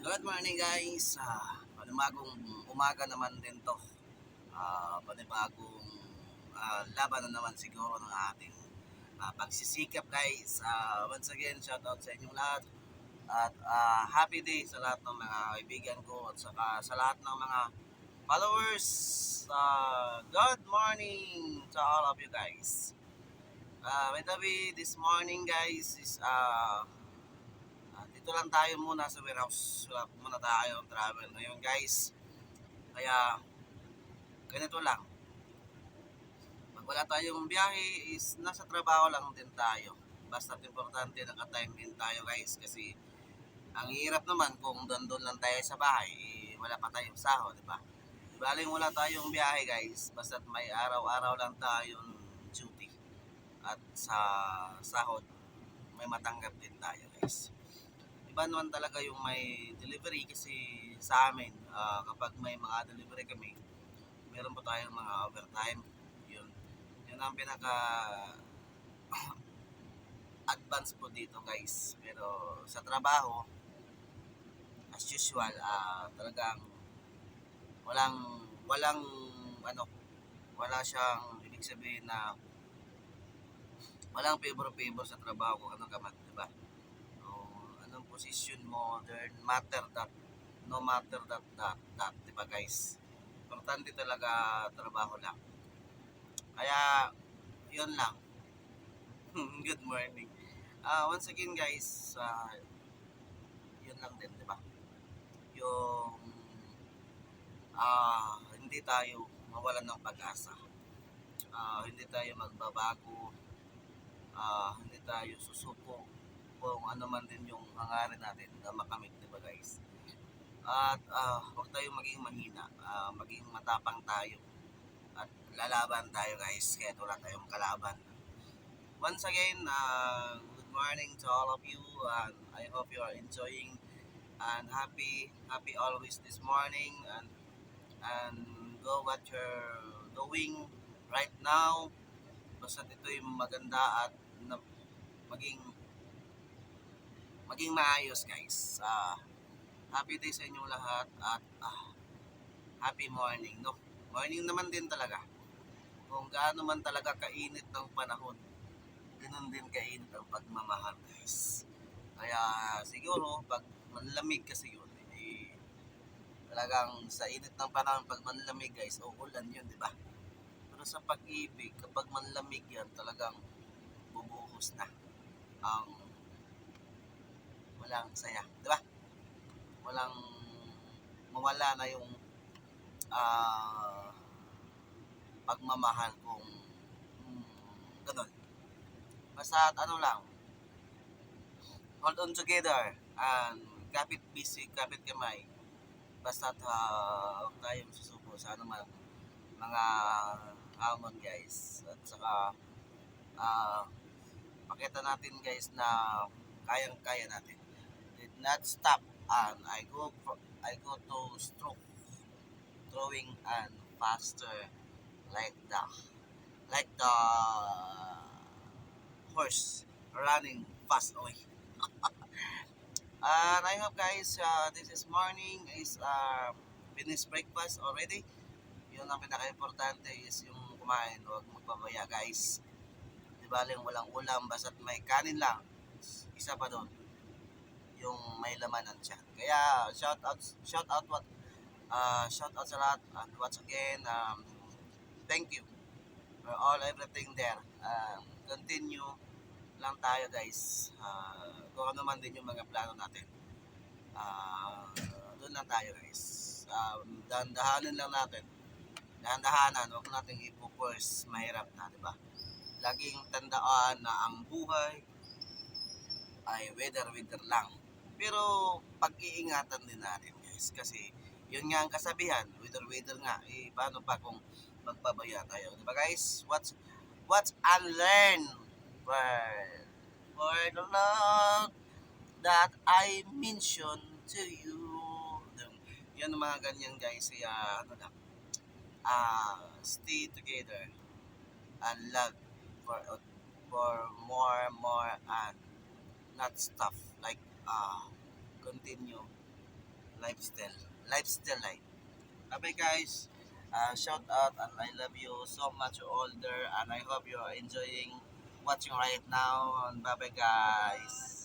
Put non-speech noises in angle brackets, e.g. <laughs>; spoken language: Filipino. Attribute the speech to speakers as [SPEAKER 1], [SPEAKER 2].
[SPEAKER 1] Good morning guys. Ah, panibagong umaga naman din to. Ah, panibagong ah, laban na naman siguro ng ating ah, pagsisikap guys. Ah, once again, shout out sa inyong lahat. At ah, happy day sa lahat ng mga kaibigan ko at saka sa lahat ng mga followers. Ah, good morning to all of you guys. Ah, by the way, this morning guys is Ah, dito lang tayo muna sa warehouse. Wala muna tayo travel ngayon guys. Kaya ganito lang. Pag wala tayong biyahe is nasa trabaho lang din tayo. Basta importante naka-time din tayo guys kasi ang hirap naman kung doon lang tayo sa bahay, eh, wala pa tayong sahod, di ba? Baling wala tayong biyahe guys, basta may araw-araw lang tayong duty. At sa sahod, may matanggap din tayo guys iba naman talaga yung may delivery kasi sa amin ah, kapag may mga delivery kami meron po tayong mga overtime. Yun. Yun ang pinaka <clears throat> advance po dito guys. Pero sa trabaho as usual ah, talagang walang walang ano wala siyang ibig sabihin na walang favor-favor sa trabaho kung ano ka man, di ba? o anong position mo there matter that no matter that that that di ba guys? Importante talaga trabaho lang. Kaya yun lang. <laughs> Good morning. Ah once again guys ah yun lang din di ba? Yung ah hindi tayo mawalan ng pag-asa. Ah hindi tayo magbabago. Ah hindi tayo susuko ano man din yung hangarin natin na makamit, di ba guys? At ah, huwag tayong maging mahina, ah, maging matapang tayo. At lalaban tayo guys, kaya wala tayong kalaban. Once again, ah, good morning to all of you and I hope you are enjoying and happy, happy always this morning and and go what you're doing right now. Basta ito'y maganda at na, maging maging maayos guys. Ah, happy day sa inyong lahat at ah, happy morning, no? Morning naman din talaga. Kung gaano man talaga kainit ng panahon, ganun din kainit ang pagmamahal guys. Kaya siguro pag manlamig kasi yun, eh, talagang sa init ng panahon pag manlamig guys, uulan yun, di ba? Pero sa pag-ibig, kapag manlamig yan, talagang bubuhos na ang walang saya, di ba? Walang mawala na yung ah pagmamahal kung mm, ganun. Basta ano lang, hold on together and kapit busy, kapit kamay. Basta uh, huwag tayong susuko sa ano man mga hamon guys. At saka ah pakita natin guys na kayang-kaya natin. Not stop and I go I go to stroke throwing and faster like the like the horse running fast away. <laughs> and I hope guys uh, this is morning is uh, finished breakfast already. Yun ang pinaka-importante is yung kumain, huwag magpabaya guys. Di baling walang ulam, basta't may kanin lang. Isa pa doon, yung may lamanan siya. Kaya shout out, shout out what, uh, shout out sa lahat. And once again, um, thank you for all everything there. Um, continue lang tayo guys. Uh, kung ano man din yung mga plano natin. Uh, doon lang tayo guys. Um, dahan-dahanin lang natin. Dahan-dahanan, huwag natin ipo-force. Mahirap na, di ba? Laging tandaan na ang buhay ay weather-weather lang. Pero pag-iingatan din natin guys. Kasi yun nga ang kasabihan, weather-weather nga. Eh, paano pa kung magpabaya tayo? Di ba guys? What's, what's unlearned word for the love that I mentioned to you. Yan ang mga ganyan guys. Kaya ano lang. ah stay together and love for for more more and not stop like uh continue lifestyle. Lifestyle life. Bye guys. Uh, shout out and I love you so much there and I hope you're enjoying watching right now. And bye bye guys.